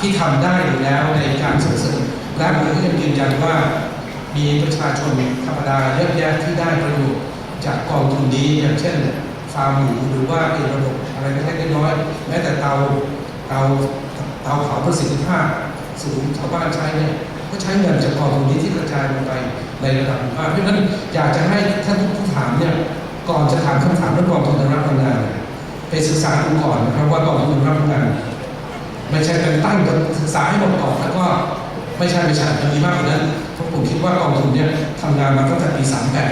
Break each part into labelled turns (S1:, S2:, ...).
S1: ที่ทำได้อยู่แล้วในการส่งเสริมและผมก็ยังยืนยันว่า มีประชาชนธรรมดาเยอะแยะที่ได้ประโยชน์จากกองทุนนี้อย่างเช่นฟาร์มหมูหรือว่าเอกระบบอะไรเล็กๆน้อยแม้แต่เตาเตาเตาเผาประสิทธิภาพสูงชาวบ้านใช้เนี่ยก็ใช้เงินจากกองทุนนี้ที่กระจายลงไปในระดับหมู่บ้านเพราะฉะนั้นอยากจะให้ท่านผู้ถามเนี่ยก่อนจะถามคำถามเรื่องกองทุนรับพลังงานไปศึกษาดูก่อนนะครับว่ากองทุนรับพลังงาน ไม่ใช่เป็นตั้งจะศึกษาให้หมดก่อนแล้วก็ไม่ใช่ไม่ใช่มันมีมากกว่านั้นเพราะผมคิดว่ากองทุนเนี่ยทำงานมาตั้งแต่ปี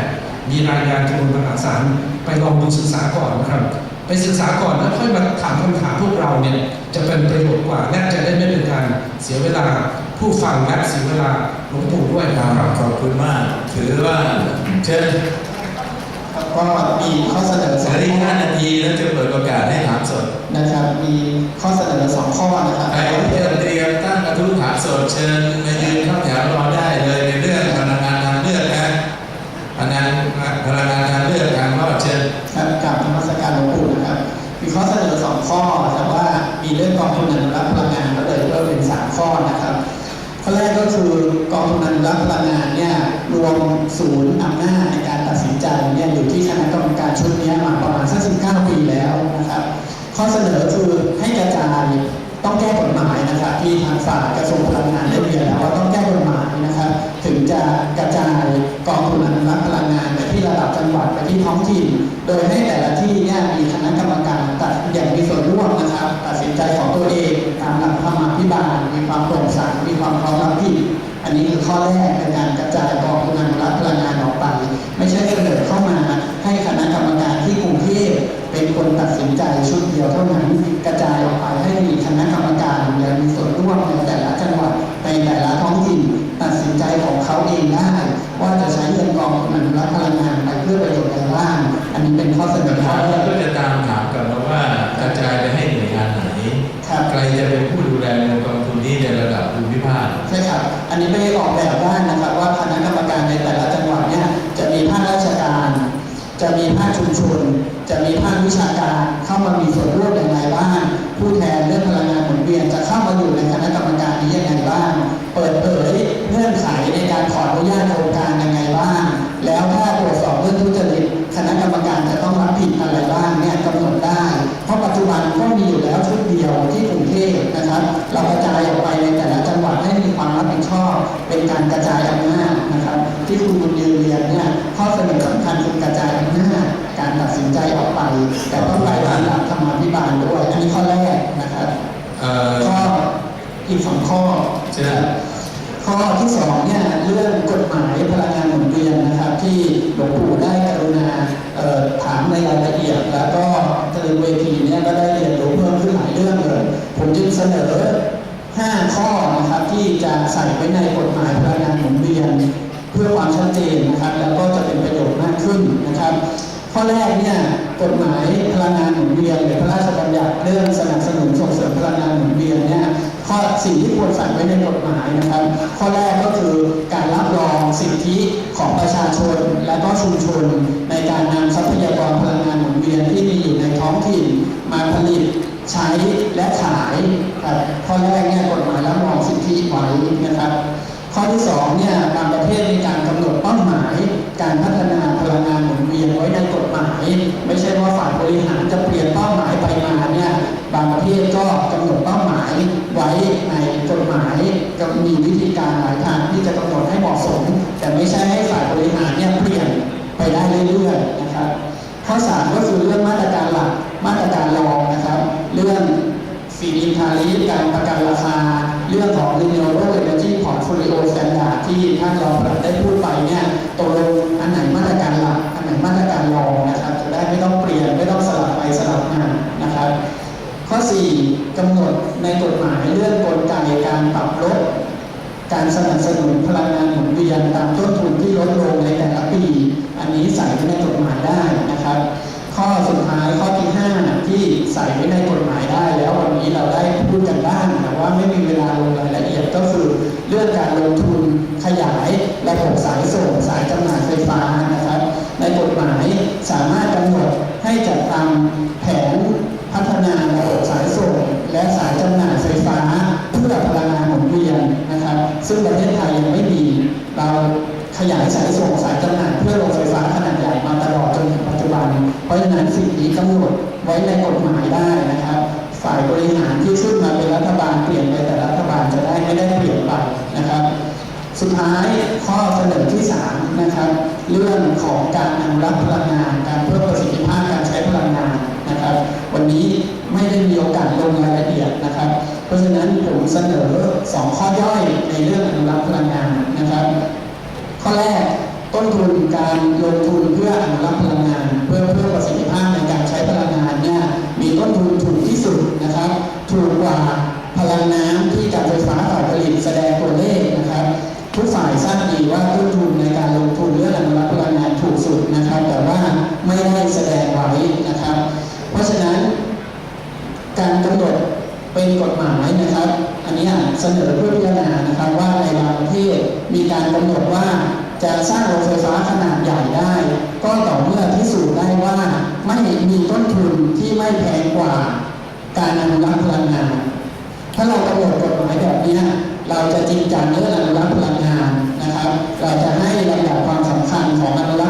S1: 38 มีรายงานจำนวนมหาศาลไปลองดูศึกษาก่อนนะครับ ไปศึกษาก่อนแล้วค่อยมาถามคำถามพวกเราเนี่ยจะเป็นประโยชน์กว่าและจะได้ไม่เป็นการเสียเวลาผู้ฟังและเสียเวลาหลวงปู่ด้วย
S2: ค
S1: นะครับ
S2: ขอบคุณมาก ถือว่าเชิญ
S3: ก็มีข้อเสนอ
S2: เส
S3: สอง
S2: รี
S3: ข้อ
S2: ห้านาทีแล้วจะเปิดโอกาสให้ถามสด
S3: นะครับ มีข้อเสนอสองข้อนะครับ
S2: ใครที่จะเตรียมตั้งกระทู้ถามสดเชิญมายืนเข้าแถวรอได้เลยในเรื่องพลังงานทางเลือกนะพลังงานพลังงานทางเลือกการรอดเชิญ
S3: ครับกับธรรมสการหลวงปู่นะครับ มีข้อเสนอสองข้อแต่ว่ามีเรื่องกองทุนอนุรักษ์พลังงานก็เลยเพิ่มเป็นสามข้อนะครับข้อแรกก็คือกองทุนอนุรักษ์พลังงานเนี่ยรวมศูนย์อำนาจในการตัดสิน ใจเนี่ยอยู่ที่คณะกรรมการชุดนี้มาประมาณสัก19ปีแล้วนะครับ ข้อเสนอคือให้กระจายต้องแก้กฎหมายนะครับที่ทางฝ่ายกระทรวงพลังงานได้เรียนแล้วว่าต้องแก้กฎหมายนะครับ ถึงจะกระจายกองทุนอนุรักษ์พลังงานไปที่ระดับจังหวัดไปที่ท้องถิ่น โดยให้แต่ละที่เนี่ยมีคณะกรรมการตัดอย่างมีส่วนร่วมนะครับ ตัดสินใจของตัวเองตามหลักธรรมาภิบาลมีความโปร่งใสมีความพร้อมรับผิดอันนี้คือข้อแรก นะครับเราก
S2: ระจายอ
S3: อกไปในแต่ละจังหวัดให้มีความรับผิดชอบ เป็นการกระจายอำนาจนะครับ ที่คุณบุญยืนเรียนเนี่ยข้อเสนอสำคัญคือกระจายอำนาจการตัดสินใจออกไป แต่ต้องไปตามหลักธรรมาภิบาลด้วยอันนี้ข้อแรกนะครับ
S2: เอ่อ
S3: ข้ออีกสองข้อ
S2: เชิญ
S3: ข้อที่สองเนี่ยเรื่องกฎหมายพลังงานหมุนเวียนนะครับ ที่หลวงปู่ได้กรุณาเอ่อถามในรายละเอียด แล้วก็ทางเวทีเนี่ยก็ได้เรียน ผมจึงเสนอ 5 ข้อนะครับที่จะใส่ไว้ในกฎหมายพลังงานหมุนเวียนเพื่อความชัดเจนนะครับ แล้วก็จะเป็นประโยชน์มากขึ้นนะครับ ข้อแรกเนี่ยกฎหมายพลังงานหมุนเวียนหรือพระราชบัญญัติเรื่องสนับสนุนส่งเสริมพลังงานหมุนเวียนเนี่ยข้อสิ่งที่ควรใส่ไว้ในกฎหมายนะครับ ข้อแรกก็คือการรับรองสิทธิของประชาชน และก็ชุมชนในการนำทรัพยากรพลังงานหมุนเวียน ขยาย ผมเสนอ 2 ข้อย่อยในเรื่องอนุรักษ์พลังงานนะครับ ข้อแรกต้นทุนการลงทุนเพื่ออนุรักษ์พลังงาน เพื่อเพิ่มประสิทธิภาพในการใช้พลังงานเนี่ยมีต้นทุนถูกที่สุดนะครับ ถูกกว่าพลังน้ำที่การไฟฟ้าฝ่ายผลิตแสดงตัวเลขนะครับ ทุกฝ่ายทราบดีว่าต้นทุนในการลงทุนเรื่องอนุรักษ์พลังงานถูกสุดนะครับ แต่ว่าไม่ได้แสดงไว้นะครับ เพราะฉะนั้น การกำหนดเป็นกฎหมายนะครับ อันนี้ เสนอเพื่อพิจารณานะครับว่าในบางประเทศมีการกำหนดว่าจะสร้างโรงไฟฟ้าขนาดใหญ่ได้ ก็ต่อเมื่อพิสูจน์ได้ว่าไม่มีต้นทุนที่ไม่แพงกว่า การอนุรักษ์พลังงาน ถ้าเรากำหนดกฎหมายแบบนี้เราจะจริงจังเรื่องอนุรักษ์พลังงานนะครับ เราจะให้ลำดับความสำคัญของอนุรักษ์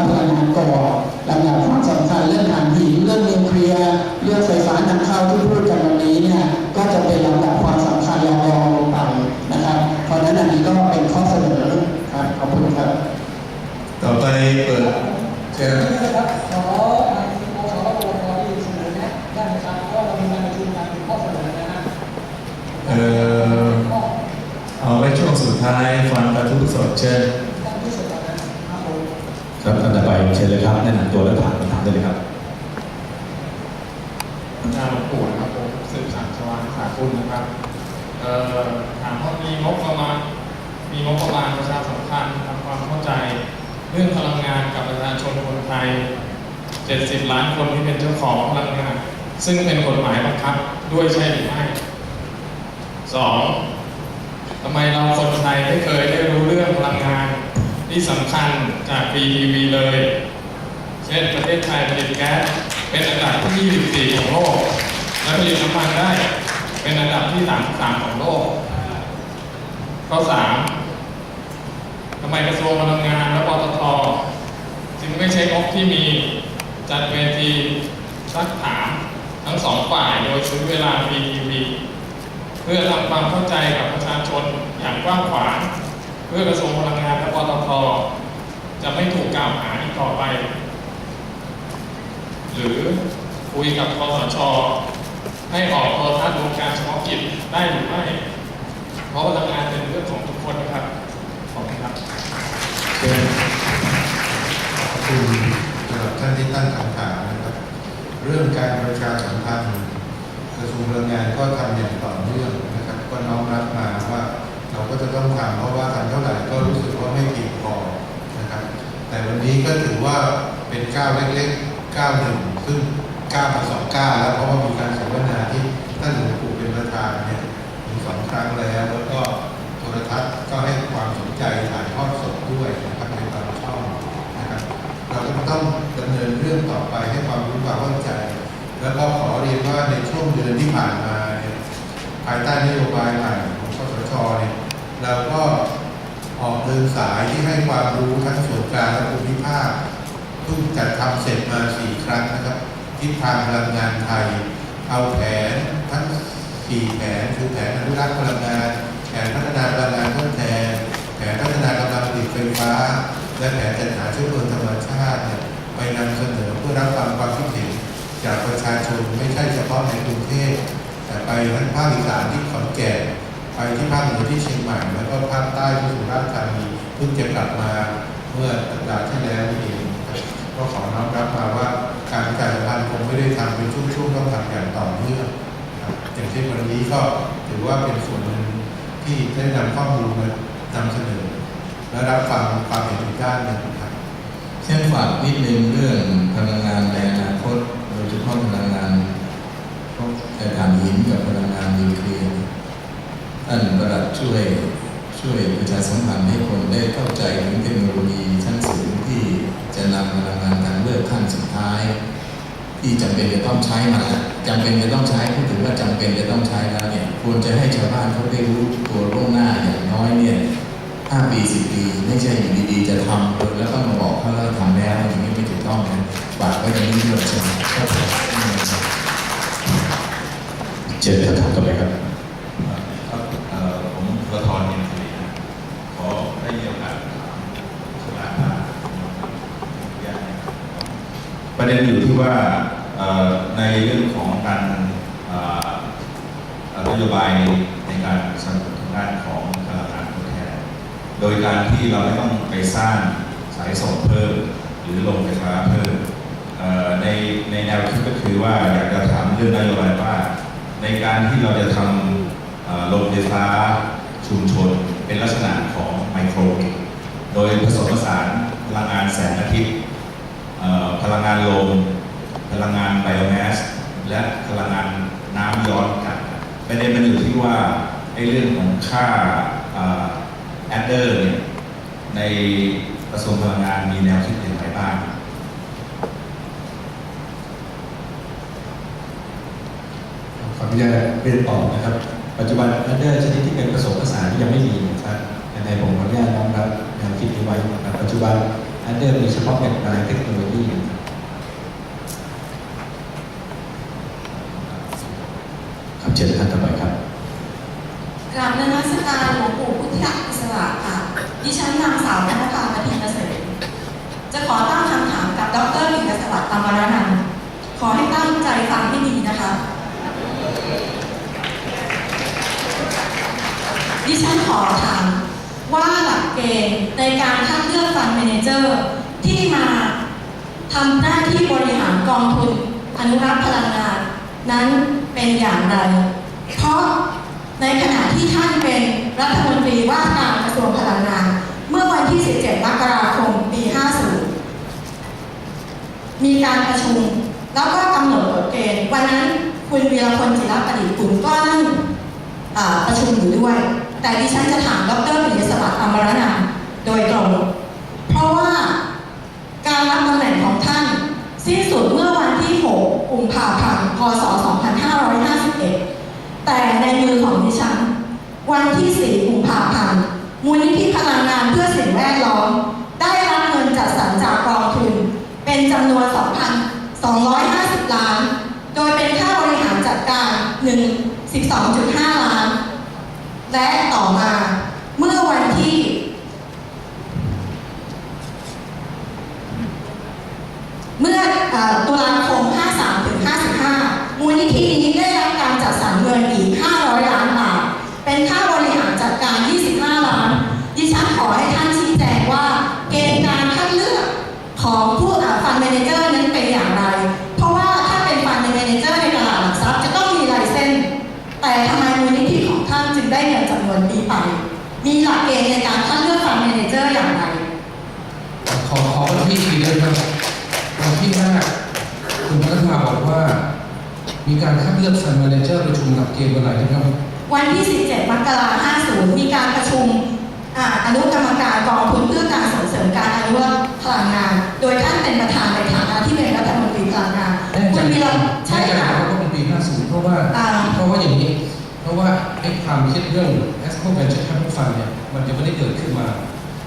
S4: ซึ่งเป็นกฎหมายบังคับด้วยใช่หรือไม่สองทำไมเราคนไทยไม่เคยได้รู้เรื่องพลังงานที่สำคัญจาก PTV เลย เช่นประเทศไทยผลิตแก๊สเป็นอันดับที่ 24 ของโลก และผลิตน้ำมันได้เป็นอันดับที่ 33 ของโลก ข้อ 3ทำไมกระทรวงพลังงานและปตทจึงไม่ใช้งบที่มีจัดเวทีซักถาม ทั้งสองฝ่ายโดยใช้เวลา PTV เพื่อทำความเข้าใจกับประชาชนอย่างกว้างขวางเพื่อกระทรวงพลังงานและปตทจะไม่ถูกกล่าวหาอีกต่อไป หรือคุยกับคอสชให้ออกโทรทัศน์วงการเฉพาะกิจได้หรือไม่ เพราะพลังงานเป็นเรื่องของทุกคนนะครับ ขอบคุณครับ
S5: ขอบคุณท่านที่ตั้งคำถามนะครับ เรื่องการประชาสัมพันธ์กระทรวงพลังงานก็ทำอย่างต่อเนื่องนะครับ ก็น้อมรับมาว่าเราก็จะต้องทำเพราะว่าทำเท่าไหร่ก็รู้สึกว่าไม่เพียงพอนะครับ แต่วันนี้ก็ถือว่าเป็นก้าวเล็กๆก้าวหนึ่งซึ่งก้าวมาสองก้าวแล้วเพราะว่ามีการสัมมนาที่ท่านหลวงปู่เป็นประธานเนี่ยถึงสองครั้งแล้ว แล้วก็โทรทัศน์ก็ให้ความสนใจถ่ายทอดสดด้วยนะครับในบางช่องนะครับ เราก็ต้อง ดำเนินเรื่องต่อไปให้ความรู้ความเข้าใจ แล้วก็ขอเรียนว่าในช่วงเดือนที่ผ่านมาภายใต้นโยบายใหม่ของคสชเนี่ยเราก็ออกเดินสายที่ให้ความรู้ทั้งส่วนกลางและภูมิภาคเพิ่งจัดทำเสร็จมาสี่ครั้งนะครับทิศทางพลังงานไทย เอาแผนทั้งสี่แผนคือแผนอนุรักษ์พลังงาน แผนพัฒนาพลังงานทดแทน แผนพัฒนากำลังผลิตไฟฟ้า และแผนจัดหาเชื้อเพลิงธรรมชาติเนี่ย นำเสนอเพื่อรับฟังความคิดเห็นจากประชาชนไม่ใช่เฉพาะในกรุงเทพแต่ไปทั้งภาคอีสานที่ขอนแก่นไปที่ภาคเหนือที่เชียงใหม่แล้วก็ภาคใต้ที่สุราษฎร์ธานีเพิ่งจะกลับมาเมื่อสัปดาห์ที่แล้วนี่เองก็ขอน้อมรับมาว่าการประชาสัมพันธ์คงไม่ได้ทำเป็นช่วงๆต้องทำอย่างต่อเนื่องอย่างเช่นวันนี้ก็ถือว่าเป็นส่วนหนึ่งที่ได้นำข้อมูลมานำเสนอและรับฟังความเห็นอีกด้านหนึ่งครับ
S2: เช่ฝากนิดนึงเรื่องพลังงานในอนาคตโดยเฉพาะพลังงานพวกถ่านหินกับพลังงานนิวเคลียร์ท่านประหลัดช่วยช่วยประชาสัมพันธ์ให้คนได้เข้าใจถึงเทคโนโลยีชั้นสูงที่จะนำพลังงานทางเลือกขั้นสุดท้าย ที่จำเป็นจะต้องใช้มาแล้วจำเป็นจะต้องใช้พูดถึงว่าจำเป็นจะต้องใช้แล้วเนี่ยควรจะให้ชาวบ้านเขาได้รู้ตัวล่วงหน้าอย่างน้อยเนี่ยห้าปีสิบปีไม่ใช่อยู่ดีๆจะทำแล้วก็มาบอก เชิ
S6: ญคำถามต่อไปครับ
S7: ครับเอ่อผมกระทรเงินสิรินะขอได้มีโอกาสถามสถานะประเด็นอยู่ที่ว่าเอ่อในเรื่องของการเอ่อเอ่อนโยบายในการสนับสนุนทางด้านของพลังงานทดแทน โดยการที่เราไม่ต้องไปสร้างสายส่งเพิ่ม หรือโรงไฟฟ้าเพิ่มเอ่อในในแนวคิดก็คือว่าอยากจะถามเรื่องนโยบายว่า ในการที่เราจะทำเอ่อโรงไฟฟ้าชุมชนเป็นลักษณะของไมโครกริดโดยผสมผสานพลังงานแสงอาทิตย์เอ่อพลังงานลม พลังงานไบโอแมส และพลังงานน้ำย้อนกลันประเด็นมันอยู่ที่ว่าไอ้เรื่องของค่า แอดเดอร์เนี่ยในกระทรวงพลังงานมีแนวคิดอย่างไรบ้าง
S6: ขออนุญาตเรียนต่อนะครับ ปัจจุบันแอันเดอร์ชนิดที่เป็นผสมผสานยังไม่มีนะครับยังไงผมขออนุญาตน้อมรับแนวคิดนี้ไว้นะครับปัจจุบันแอันเดอร์มีเฉพาะเป็นรายเทคโนโลยีครับครับเชิญท่านต่อไปครับ
S8: กราบนมัสการหลวงปู่พุทธอิสระค่ะ ดิฉันนางสาวนัทภาปฏิเกษมจะขอตั้งคำถามกับดรลิงกสวัสดิ์ตามรนันขอให้ตั้งใจฟังให้ดีนะคะ ดิฉันขอถามว่าหลักเกณฑ์ในการคัดเลือกฟันเมนเจอร์ที่มาทำหน้าที่บริหารกองทุนอนุรักษ์พลังงานนั้นเป็นอย่างไร เพราะในขณะที่ท่านเป็นรัฐมนตรีว่าการ ระทรวงพลังงาน เมื่อวันที่ 17 มกราคม ปี 50 มีการประชุม แล้วก็กำหนดกฎเกณฑ์ วันนั้นคุณวีรพลจิรประดิษฐ์กุลก็นั่งประชุมอยู่ด้วย แต่ดิฉันจะถามดรปิยสวัสดิ์อมรนันโดยตรง เพราะว่าการรับตำแหน่งของท่าน สิ้นสุดเมื่อวันที่ 6 กุมภาพันธ์ พศ 2551 แต่ในมือของดิฉัน วันที่ 4 กุมภาพันธ์ มูลนิธิพลังงานเพื่อสิ่งแวดล้อม ได้รับเงินจัดสรรจากกองทุน เป็นจำนวน 2,250 ล้าน โดยเป็นค่าบริหารจัดการ1 12.5 ล้าน และต่อมาเมื่อวันที่ เมื่ออตุลาคม 53-55 มูลนิธินี้ได้ มีหลักเกณฑ์ในการคัดเลือกฟันเมนเจอร์อย่างไร
S1: ขอขอวันที่ทีเดียวครับวันที่ห้าคุณพัฒนาบอกว่า มีการคัดเลือกฟันแมเนเจอร์ประชุมกับเกณฑ์วันไหนนะครับ
S8: วันที่ 17 มกราคม 50 มีการประชุมอ่าอนุกรรมการกองทุนเพื่อการส่งเสริมการอนุรักษ์พลังงาน โดยท่านเป็นประธานในฐานะที่เป็นรัฐมนตรีพลังงาน
S1: แน่ใจ
S8: คุณวีรใช่
S1: แน่ใจ
S8: ค่ะ
S1: ว่าเป็นปี50เพราะว่า
S8: อ่า
S1: เพราะว่าอย่างนี้เพ ราะว่าไอ้ความคิดเรื่อง e s c o Venture Capital Fund เนี่ยมันจะไม่ได้เกิดขึ้นมา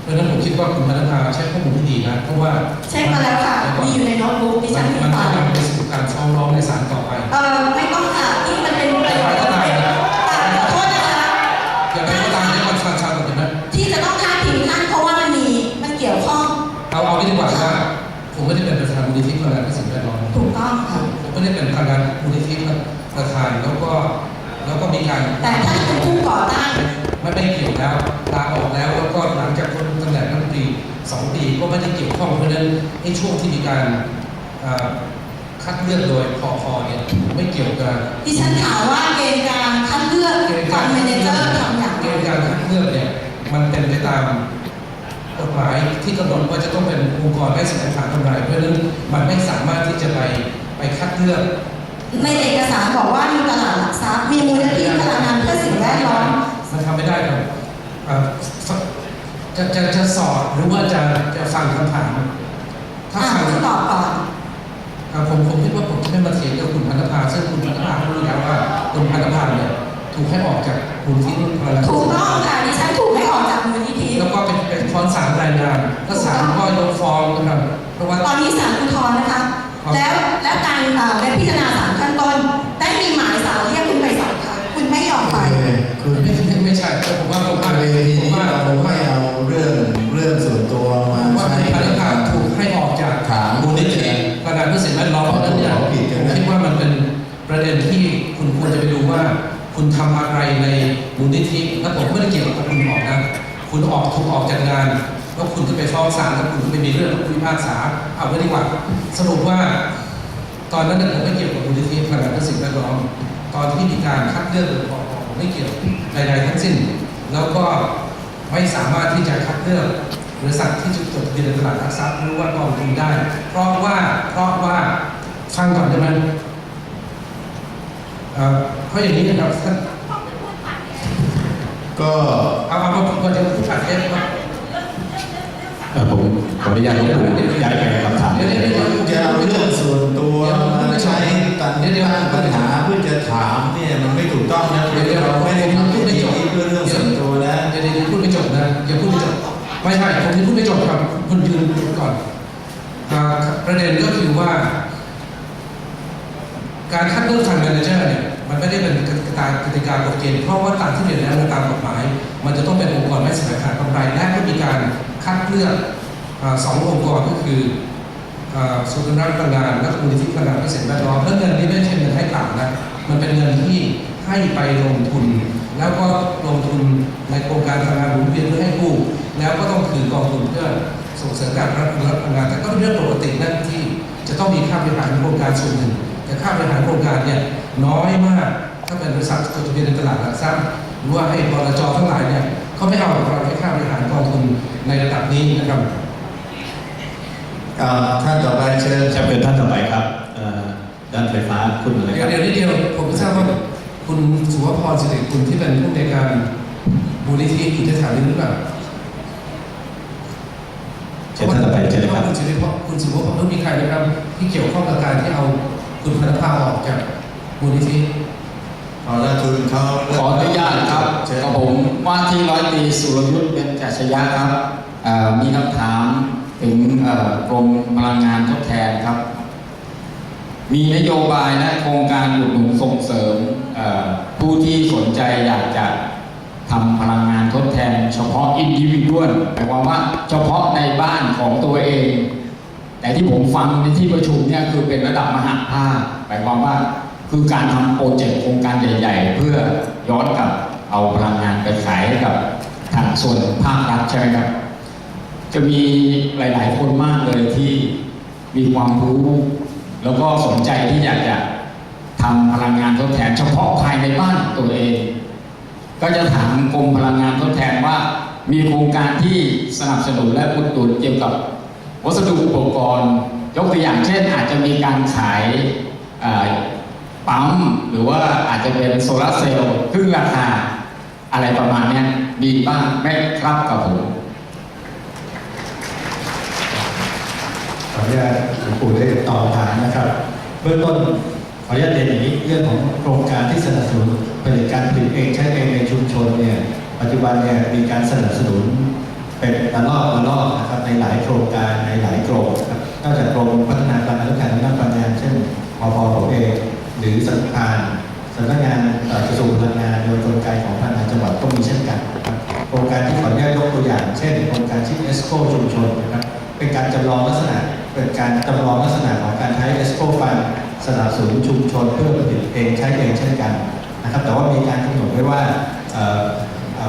S1: เพราะฉะนั้นผมคิดว่าคุณพัฒนาใช้ข้อมูลที่ดีนะเพราะว่า
S8: เช็คมาแล้วค่ะมีอยู่ในโน้ตบุ๊กดิ
S1: มั
S8: ฉั
S1: น
S8: นมี
S1: มัน
S8: ไฟ
S1: จะ
S8: ล์
S1: นำไปสู่การฟ้องร้องในศาลต่อไป
S8: เออไม่ต้องค่ะนี่มันเป็นประโยชน์กับเป็นอ่าขอโทษนะคะ
S1: อย่างไรก็ตามเนี่ยมันฟังชาติกันนะ
S8: ที่จะต้องท่าทีมท่านเพราะว่ามันมีมันเกี่ยวข้อง
S1: เอาเอาที่ดีกว่าว่าผมไม่ได้เป็นประธานมูลนิธิพลังงานเพื่อสิ่งแวดล้อม
S8: ถูกต้องค่ะ
S1: ผมไม่ได้เป็นประธานมูลนิธิประธานแล้วก็ แล้วก็มีการ
S8: แต่ท่านเป็นผู้ก่อตั้ง
S1: ไม่ไม่เกี่ยวแล้วลาออกแล้วแล้วก็หลังจากพ้นตำแหน่งรัฐมนตรีสองปีก็ไม่ได้เกี่ยวข้องเพราะฉะนั้นในช่วงที่มีการอ่าคัดเลือกโดยพอพเนี่ยไม่เกี่ยวกับ
S8: ดิฉันถามว่าเกณฑ์การคัดเลือก
S1: เกณฑ์
S8: ฟั
S1: กานร
S8: เมเนเจอร์ทำอย่าง
S1: เก
S8: ไร
S1: ณฑ์การคัดเลือกเนี่ยมันเป็นไปตามกฎหมายที่กำหนดว่าจะต้องเป็นองค์กรได้แสวงหากำไรเพราะฉะนั้นมันไม่สามารถที่จะไปไปคัดเลือก
S8: ในเอกสารบอก
S1: จะจะจะสอบหรือว่าจะจะฟังคำถามถ้า
S8: อ่า
S1: ฟัง
S8: คุณตอบก่อน
S1: อ่าผมผมคิดว่าผมจะไม่มาเถียงกับคุณพันธภาซึ่งคุณพันธภารู้แล้วว่าคุณพันธภาเนี่ยถูกให้ออกจากมูลที่พลัง
S8: ถูกต้องค่ะดิฉันถูกให้ออกจากมูลนิธิ
S1: แล้วก็เป็นเป็นฟ้องศาลรายงานแล้วศาลก็ยกฟ้องนะครับเพราะว่า
S8: ตอนนี้ศาลอุทธรณ์นะคะ
S1: ครับ
S8: แล้วแล้วการเอ่อในพิจารณาศาลขั้นต้นได้มีหมายสารเรียกคุณไปสอบถามคุณไม่ยอมไป
S5: คือ
S1: ไม่ไม่ไม่ใช่แต่ผมว่าผมว่า
S5: เวที
S1: ผม
S5: นี้
S1: ว่า
S5: เรา
S1: ผมว่า คุณทำอะไรในมูลนิธิแล้วผมไม่ได้เกี่ยวกับคุณออกนะคุณออกถูกออกจากงานแล้วคุณก็ไปฟ้องศาลแล้วคุณก็ไปมีเรื่องกับผู้พิพากษาเอาไว้ดีกว่าสรุปว่า ตอนนั้นผมไม่เกี่ยวกับมูลนิธิพลังงานสิ่งแวดล้อมตอนที่มีการคัดเลือกออกผมไม่เกี่ยวใดๆทั้งสิ้น แล้วก็ไม่สามารถที่จะคัดเลือกบริษัทที่จะจดทะเบียนในตลาดหลักทรัพย์หรือว่ากองทุนได้ เพราะว่าเพราะว่าฟังก่อนได้ไหม เอ่อเพราะอย่างนี้นะครับท่าน
S5: ก็
S1: เอาเอามาผมก่อนจะพูดอัดเทปครับ
S6: เอ่อผมขออนุญาตหลวงปู่ย้ายไปคำถาม
S1: เดี๋ยวเดี๋ยวเดี๋ยว
S5: คุณจะเอาเรื่องส่วนตัวมาใช้ตันตั้งปัญหาเพื่อจะถามเนี่ยมันไม่ถูกต้องนะเราไม่ได้ทำพิธีนี้เพื่อเรื่องส่วนตัวนะ
S1: เดี๋ยวเดี๋ยวพูดไม่จบนะอย่าพูดไม่จบไม่ใช่ผมจะพูดไม่จบครับคุณยืนก่อนอ่าประเด็นก็คือว่า การคัดเลือกทางแมเนเจอร์เนี่ยมันไม่ได้เป็นกติกากติกากฎเกณฑ์เพราะว่าตามที่เรียนแล้วตามกฎหมาย มันจะต้องเป็นองค์กรไม่แสวงหากำไรและก็มีการคัดเลือกอสององค์กรก็คืออ่าศูนย์รักพลังงานและมูลนิธิพลังงานเพื่อสิ่งแวดล้อมและเงินนี้ไม่ใช่เงินให้เปล่านะมันเป็นเงินที่ให้ไปลงทุน แล้วก็ลงทุนในโครงการพลังงานหมุนเวียนเพื่อให้กู้แล้วก็ต้องคืนกองทุนเพื่อส่งเสริมการรับรับพลังงานแต่ก็เป็นเรื่องปกตินะที่จะต้องมีค่าบริหารโครงการส่วนหนึ่ง แต่ค่าบริหารโครงการเนี่ยน้อยมาก ถ้าเป็นบริษัทจดทะเบียนในตลาดหลักทรัพย์หรือว่าให้บลจทั้งหลายเนี่ยเขาไม่เอาเราให้ค่าบริหารกองทุนในระดับนี้นะครับ
S5: อ่าท่านต่อไปเชิญ
S6: จะเป็นท่านต่อไปครับเอ่อด้านไฟฟ้าคุณอะไร
S1: เดี๋
S6: ค
S1: ยว
S6: รับ
S1: เดี๋ยวนิดเดียวผมไม่ทราบว่าคุณสุวพรสิริคุณที่เป็นผู้ในวยการมูลนิธิอยู่ที่สถานีหรือเปล่า
S6: เชิญท่านต่อไปเชิญเลยครับ
S1: คุณสุวพรคุณสุวพรต้องมีใครนะครับที่เกี่ยวข้องกับการที่เอา คุณพนภาออกจากมูลนิธิ
S5: เอาละทุนเขา
S9: ขออนุญาตครับ
S5: เชิญ
S9: กับผมว่าที่ร้อยตรีสุรยุทธ์เป็นจัชยะครับเอ่อมีคำถามถึงเอ่อกรมพลังงานทดแทนครับ มีนโยบายและโครงการอุดหนุนส่งเสริมเอ่อผู้ที่สนใจอยากจะทำพลังงานทดแทน เฉพาะอินดิวิดวลหมายความว่าเฉพาะในบ้านของตัวเอง แต่ที่ผมฟังในที่ประชุมเนี่ยคือเป็นระดับมหาภาคหมายความว่าคือการทำโปรเจกต์โครงการใหญ่ ๆ เพื่อย้อนกลับเอาพลังงานไปขายให้กับทางส่วนภาครัฐใช่ไหมครับ จะมีหลาย ๆ คนมากเลยที่มีความรู้ แล้วก็สนใจที่อยากจะทำพลังงานทดแทนเฉพาะภายในบ้านตัวเอง ก็จะถามกรมพลังงานทดแทนว่ามีโครงการที่สนับสนุนและอุดหนุนเกี่ยวกับ วัสดุอุปกรณ์ ยกตัวอย่างเช่น อาจจะมีการขายปั๊มหรือว่าอาจจะเป็นโซลาเซลล์ครึ่งราคาอะไรประมาณนี้มีบ้างไหมครับกับผม
S6: ขออนุญาตหลวงปู่ได้ตอบถามนะครับ เบื้องต้นขออนุญาตเรียนอย่างนี้เรื่องของโครงการที่สนับสนุนผลิตการผลิตเองใช้เองในชุมชนเนี่ยปัจจุบันเนี่ยมีการสนับสนุน เป็นระลอกระลอกนะครับในหลายโครงการในหลายกรมนะครับนอกจากกรมพัฒนาพลังงานและการด้านพลังงานเช่นพพผมเองหรือสำนักงานสำนักงานเอ่อกระทรวงพลังงานโดยกลไกของพลังงานจังหวัดก็มีเช่นกันนะครับโครงการที่ขออนุญาตยกตัวอย่าง เช่นโครงการที่เอสโคชุมชนนะครับเป็นการจำลองลักษณะเป็นการจำลองลักษณะของการใช้เอสโคฟันสนับสนุนชุมชนเพื่อผลิตเองใช้เองเช่นกันนะครับแต่ว่ามีการกำหนดไว้ว่า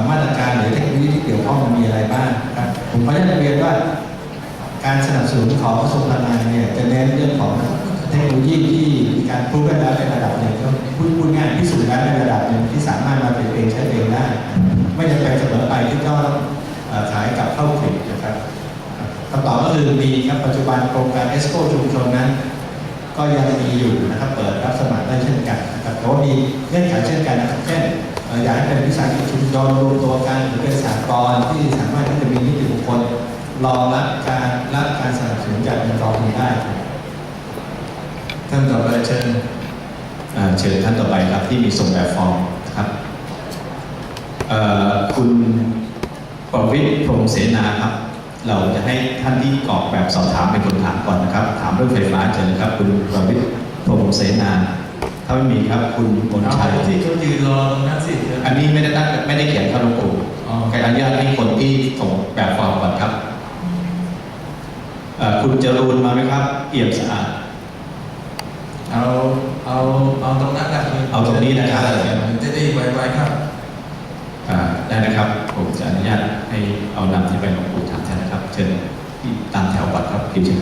S6: มาตรการหรือเทคโนโลยีที่เกี่ยวข้องมันมีอะไรบ้างครับผมขออนุญาตเรียนว่า การสนับสนุนของกระทรวงพลังงานเนี่ยจะเน้นเรื่องของเทคโนโลยีที่มีการพูดกันแล้วในระดับหนึ่งก็พูดพูดง่ายพิสูจน์แล้วในระดับหนึ่งที่สามารถมาเป็นเองใช้เองได้ ไม่จำเป็นเสมอไปที่ต้องขายกับเข้าผลิตนะครับคำตอบก็คือมีครับปัจจุบันโครงการเอสโคชุมชนนั้น ก็ยังมีอยู่นะครับเปิดรับสมัครได้เช่นกันนะครับแต่ว่ามีเงื่อนไขเช่นกันนะครับเช่น อยากให้เป็นวิสาหกิจชุมชนรวมตัวกันหรือเป็นสากลที่สามารถที่จะมีนิติบุคคลรองรับการรับการสนับสนุนจากเงินกองทุนได้
S5: ท่านต่อไปเชิญ
S6: เชิญท่านต่อไปครับที่มีส่งแบบฟอร์มครับคุณประวิตรพรมเสนาครับ เราจะให้ท่านที่กรอกแบบสอบถามเป็นคนถามก่อนนะครับ ถามเรื่องไฟฟ้าเชิญนครับ คุณประวิตรพรมเสนา ถ้าไม่มีครับคุณมน
S2: เอา
S6: ชัย
S2: ที่เขายืนรอตรงนั้นสิ
S6: อันนี้ไม่ได้ตั้งไม่ได้เขียนเข้าหลวงปู่
S2: อ๋อ
S6: ใครอนุญาตให้คนที่ส่งแบบฟอร์มก่อนครับเอ่อคุณจรูนมาไหมครับ เอี่ยมสะอาด
S2: เอาเอาเอาตรงนั้นนะ
S6: เอาตรงนี้นะครับ
S2: จะได้ไวๆครับ
S6: อ่าได้นะครับ ผมจะอนุญาตให้เอานำที่ไปหลวงปู่ถามแทนนะครับ เชิญที่ตามแถวก่อนครับพิมพ์เชิญ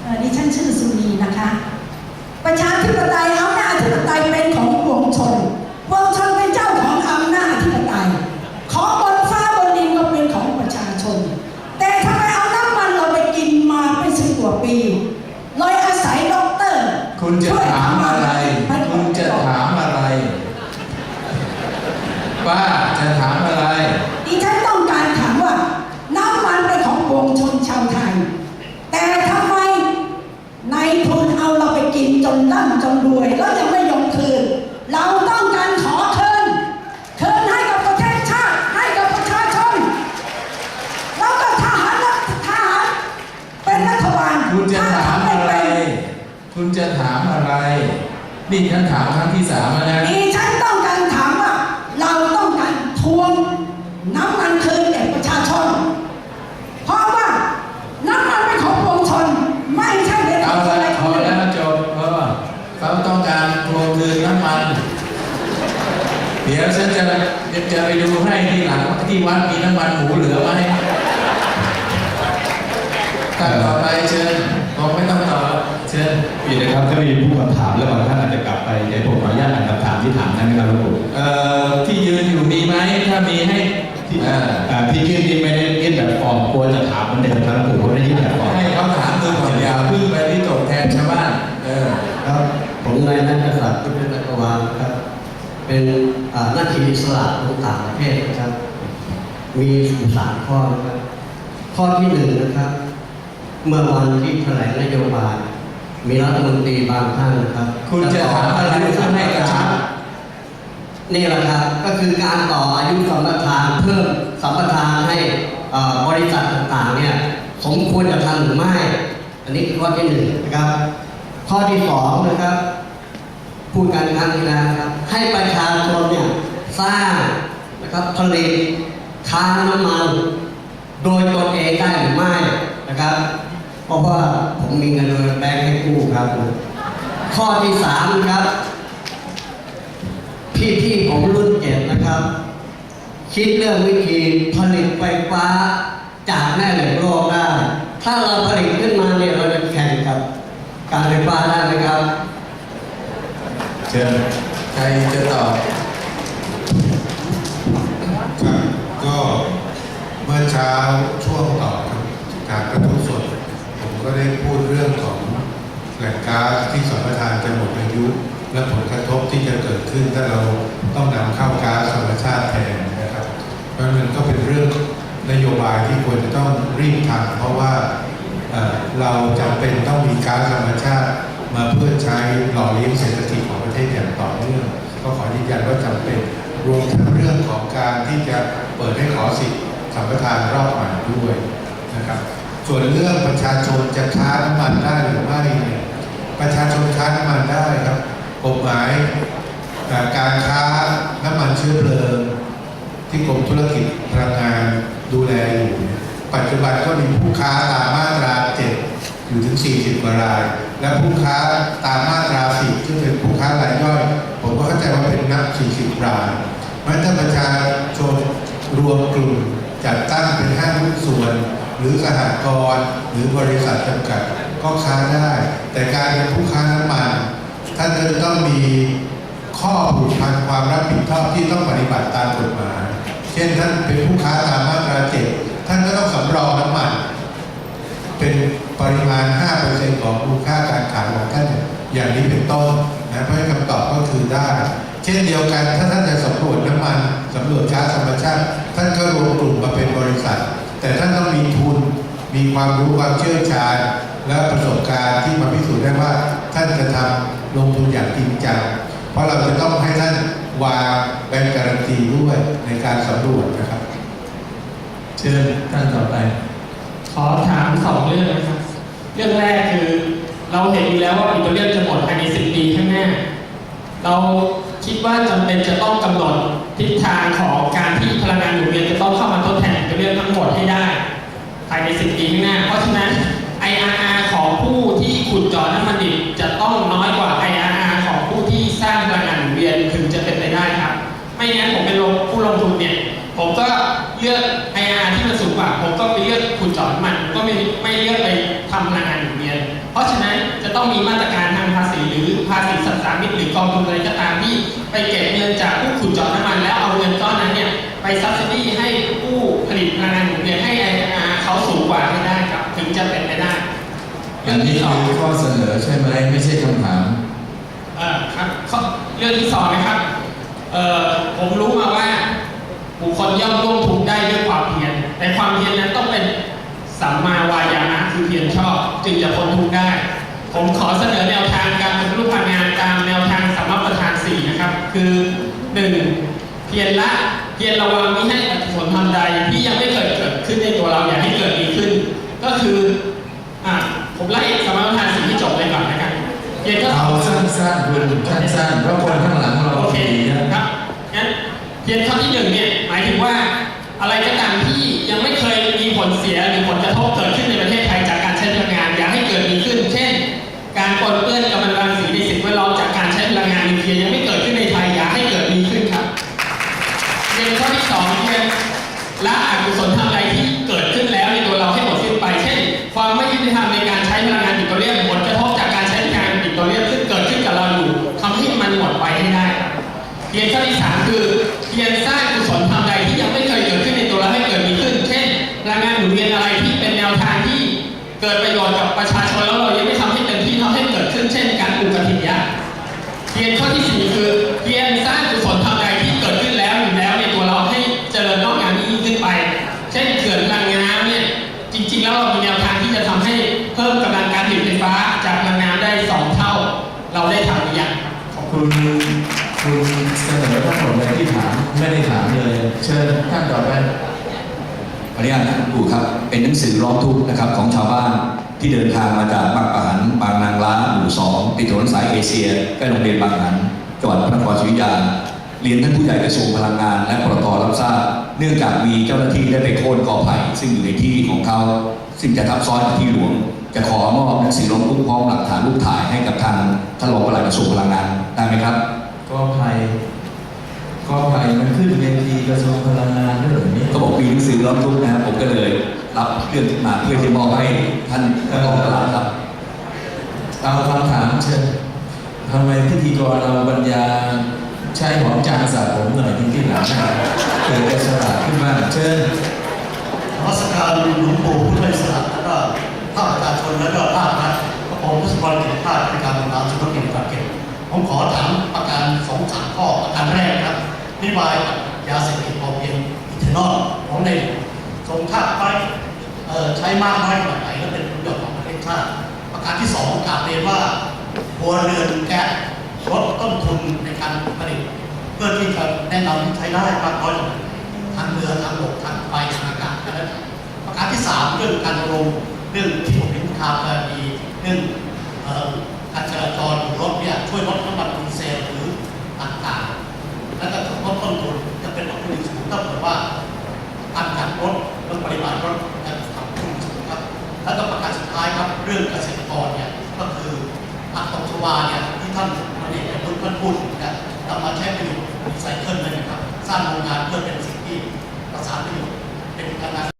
S10: เอ่อดิฉั นชื่อสุนีนะคะ ประชาธิปไตยอำนาจอธิปไตยเป็นของปวงชนปวงชนเป็นเจ้าของอำนาจอธิปไตย ของบนฟ้าบนดินก็เป็นของประชาชน แต่ทำไมเอาน้ำมันเราไปกินมาเป็นสิบกว่าปีโดยอาศัยด็อกเตอร์
S2: คุณจะถามอะไร คุณจะถามอะไรป้าจะถามอะไร
S10: ดิฉันต้องการถามว่า น้ำมันเป็นของปวงชนชาวไทย แต่ทำไมนายทุนเอาเราไปกินจนร่ำจนรวย แล้วยังไม่ยอมคืน เราต้องการขอคืนคืนให้กับประเทศชาติ ให้กับประชาชน แล้วก็ทหารรัฐทหารเป็นรัฐบาล
S2: คุณจะถาม
S10: ถ้
S2: อะไร
S10: ทำม่เป็น
S2: คุณจะถามอะไร นี่ฉันถามครั้งที่สามแล้วนะ
S10: ดิฉันต้องการถามว่า เราต้องการทวงน้ำมันคืนแก่ประชาชน เพราะว่าน้ำมันเป็นของปวงชน ไม่ใช่เป็นข
S2: เอา
S10: องใคร
S2: ละ
S10: ข
S2: พ
S10: อง
S2: อ
S10: หนึ่ง
S2: แล้วจบเพราะว่าเขาต้องการทวงคืนน้ำมัน เดี๋ยวฉันจะจะไปดูให้ที่หลังที่วัดมีน้ำมันหมูเหลือไหมท่านต่อไปเชิญผมไม่ต้องตอบเชิญ
S6: มีนะครับถ้ามีผู้คำถามแล้วบางท่านอาจจะกลับไปเดี๋ยวผมขออนุญาตอ่านคำถามที่ถามได้ไหมครับหลวงปู่
S2: เอ่อที่ยืนอยู่มีไหมถ้ามีให้ที่เอ่อ
S6: อ่าที่ยื่นนี่ไม่ได้ยื่นแบบฟอร์มกลัวจะถามเหมันเดิมครับหลวงปู่ผมไม่ได้ยื่นแบบฟอร์ม
S2: ให้เขาถามดูก่อนอย่าเพึ่งไปที่ตกแทนชาวบ้านเออ
S11: ครับผมนายนัทกษัตริย์พุทธนักวานนะครับ เป็นอ่านักขีอิสระของต่างประเทศนะครับ มีอยู่สามข้อนะครับ ข้อที่หนึ่งนะครับ เมื่อวันที่แถลงนโยบาย มีรัฐมนตรีบางท่านนะครับ
S2: คุณจะถามอะไรท่านให้กระชับ
S11: นี่แหละครับก็คือการต่ออายุสัมปทานเพิ่มสัมปทานให้เอ่อบริษัทต่างๆเนี่ยสมควรจะทำหรือไม่ อันนี้คือข้อที่หนึ่งนะครับ ข้อที่สองนะครับพูดกันครั้งที่แล้วนะครับ ให้ประชาชนเนี่ยสร้างนะครับผลิตค้าน้ำมัน โดยตนเองได้หรือไม่นะครับ เพราะว่าผมมีเงินแบงค์ให้กู้ครับ ข้อที่สามนะครับ พี่พี่ๆผมรุ่นเจ็ดนะครับ คิดเรื่องวิธีผลิตไฟฟ้าจากแม่เหล็กโลกได้ ถ้าเราผลิตขึ้นมาเนี่ยเราจะแข่งกับการไฟฟ้าได้ไหมครับ
S2: เชิญใครจะตอบ
S5: ครับก็เมื่อเช้าช่วงตอบการกระทู้สดผม ก็ได้พูดเรื่องของแหล่งก๊าซที่สัมปทานจะหมดอายุ และผลกระทบที่จะเกิดขึ้นถ้าเราต้องนำเข้าก๊าซธรรมชาติแทนนะครับ เพราะฉะนั้นก็เป็นเรื่องนโยบายที่ควรจะต้องรีบทำเพราะว่าเราจำเป็นต้องมีก๊าซธรรมชาติมาเพื่อใช้หล่อเลี้ยงเศรษฐกิจของประเทศอย่างต่อเนื่องก็ขอยืนยันว่าจำเป็นรวมทั้งเรื่องของการที่จะเปิดให้ขอสิทธิ์สัมปทานรอบใหม่ด้วยนะครับ ส่วนเรื่องประชาชนจะค้าน้ำมันได้หรือไม่เนี่ยประชาชนค้าน้ำมันได้ครับกฎหมายการค้าน้ำมันเชื้อเพลิง ที่กรมธุรกิจพลังงานดูแลอยู่ปัจจุบันก็มีผู้ค้าตามมาตราเจ็ดอยู่ถึง 40กว่าราย และผู้ค้าตามมาตราสิบซึ่งเป็นผู้ค้ารายย่อย ผมก็เข้าใจว่าเป็นนับ 40 รายเพราะฉะนั้นถ้าประชาชนรวมกลุ่มจัดตั้งเป็นห้างหุ้นส่วน หรือสหกรณ์หรือบริษัทจำกัดก็ค้าได้ แต่การเป็นผู้ค้าน้ำมันท่านก็จะต้องมีข้อผูกพันความรับผิดชอบที่ต้องปฏิบัติตามกฎหมาย เช่นท่านเป็นผู้ค้าตามมาตราเจ็ดท่านก็ต้องสำรองน้ำมัน เป็นปริมาณ 5%ของมูลค่าการขายของท่านอย่างนี้เป็นต้นนะเพราะคำตอบก็คือได้ เช่นเดียวกันถ้าท่านจะสำรวจน้ำมันสำรวจก๊าซธรรมชาติท่านก็รวมกลุ่มมาเป็นบริษัท แต่ท่านต้องมีทุน มีความรู้ความเชี่ยวชาญ และประสบการณ์ที่มาพิสูจน์ได้ว่าท่านจะทำลงทุนอย่างจริงจัง เพราะเราจะต้องให้ท่านวางแบงก์การันตีด้วยในการสำรวจนะครับ
S1: เชิญท่านต่อไป
S4: ขอถามสองเรื่องนะครับ เรื่องแรกคือเราเห็นอยู่แล้วว่าปิโตรเลียมจะหมดภายใน10ปีข้างหน้า เราคิดว่าจำเป็นจะต้องกำหนดทิศทางของการที่พลังงานหมุนเวียนจะต้องเข้ามาทดแทนปิโต รเลียมทั้งหมดให้ได้ภายใน10ปีข้างหน้า เพราะฉะนั้น IRR ของผู้ที่ขุดเจาะน้ำมันดิบจะต้องน้อยกว่า IRR ของผู้ที่สร้างพลังงานหมุนเวียนถึงจะเป็นไปได้ครับ ไม่งั้นผมเป็นลงผู้ลงทุนเนี่ย ผมก็เลือก IRR ที่มันสูงกว่า ผมก็ไปเลือกขุดเจาะน้ำมันก็ไม่ไม่เลือกไปทำพลังงานหมุนเวียน เพราะฉะนั้นจะต้องมีมาตรการทางภาษีหรือภาษีสัตว์สามิตหรือกองทุนอะไรก็ตามที่ไปเก็บเงินจากผู้ขุดเจาะน้ำมันแล้วเอาเงินก้อนนั้นเนี่ยไปซับซิดี้ ลิตพลังงานหมุนเวียนให้ IRR เขาสูงกว่าให้ได้ครับ ถึงจะเป็นไปได้
S2: อันนี้คือข้อเสนอใช่ไหมไม่ใช่คำถาม
S4: เออครับข้อเรื่องที่สองนะครับเอ่อผมรู้มาว่า บุคคลย่อมร่วมทุกข์ได้ด้วยความเพียรแต่ความเพียรนั้นต้องเป็นสัมมาวายามะคือเพียรชอบ จึงจะพ้นทุกข์ได้ ผมขอเสนอแนวทางการปฏิรูปพลังงานตามแนวทางสัมมาประธานสี่นะครับ คือหนึ่งเพียรละ เพียรระวังไม่ให้อกุศลทำใดที่ยังไม่เคยเกิดขึ้นในตัวเราอยากให้เกิดมีขึ้น ก็คืออะผมไล่สัมมาประธานสี่ที่จบเลยก่อนนะครับเพียรก็
S2: เอาสั้นๆคุณสั้นๆเพราะคนข้างหลังเรา
S4: โอเค
S2: ดีนะ
S4: ครับงั้นเพียงข้อที่หนึ่งเนี่ยหมายถึงว่าอะไรก็ตามที่ยังไม่เคยมีผลเสียหรือผลกระทบเกิดขึ้นใน เสนอทั้งหมดเลยที่ถามไม่ได้
S2: ถามเลย เชิญท่านต่อไป
S12: ขออนุญาตนะครับปู่ครับ เป็นหนังสือร้องทุกข์นะครับของชาวบ้านที่เดินทางมาจากบางปะหันบางนางร้าหมู่สองติดถนนสายเอเชียใกล้โรงเรียนบางหันจังหวัดพระนครศรีอยุธยาเรียนท่านผู้ใหญ่กระทรวงพลังงาน และปตทรับทราบเนื่องจากมีเจ้าหน้าที่ได้ไปโค่นกอไผ่ซึ่งอยู่ในที่ของเขา ซึ่งจะทับซ้อนกับที่หลวง จะขอมอบหนังสือร้องทุกข์พร้อมหลักฐานรูปถ่ายให้กับทางท่านรองปลัดกระทรวงพลังงานได้ไหมครับ
S2: กอไผ่กอไผ่มันขึ้นเวทีกระทรวงพลังงานด้วยเหรอเนี่ย
S12: ก็บอกมีหนังสือร้องทุกข์นะครับผมก็เลยรับเรื่องมาเพื่อที่มอบให้ท่านรองปลัดครับ
S2: เอาคำถามเชิญทำไมพิธีกรเราบรรยาใช้หอมจานสระผมหน่อยที่ที่หลังนะเกิดจะฉลาดขึ้นบ้างเชิญ
S13: นมัสการหลวงปู่พุทธอิสระแล้วก็ภาคประชาชนแล้วก็ภาครัฐกระผมพุทธบริกิจภาคในการทำงานสุขภาพการเก็บ ผมขอถามประการสองสามข้อประการแรกครับนโยบายยาเสพติดพอเพียงอินเทอร์นอลของในทรงท่าไปใช้มากน้อยขนาดไหนและเป็นประโยชน์ของประเทศชาติประการที่สองกล่าวเรียนว่าครัวเรือนแก๊สลดต้นทุนในการผลิตเพื่อที่จะแนะนำที่ใช้ได้มากน้อยขนาดไหนทางเรือทางบกทางไฟทางอากาศกันแล้วประการที่สามเรื่องการรณรงเรื่องที่ผมเห็นข่าวกรณีเรื่อง การจราจรของรถเนี่ยช่วยลดน้ำมันดีเซลหรือต่างๆ แล้วก็ลดต้นทุนจะเป็นของผู้สูงถ้าเกิดว่าการจัดรถและปริมาณรถจะทำขึ้นสูงครับ แล้วก็ประการสุดท้ายครับเรื่องเกษตรกรเนี่ยก็คือผักตบชวาเนี่ยที่ท่านพลเอกประยุทธ์ท่านพูดเนี่ยนำมาใช้ประโยชน์รีไซเคิลเลยนะครับ สร้างโรงงานเพื่อเป็นสิ่งที่ประสานประโยชน์เป็นการงา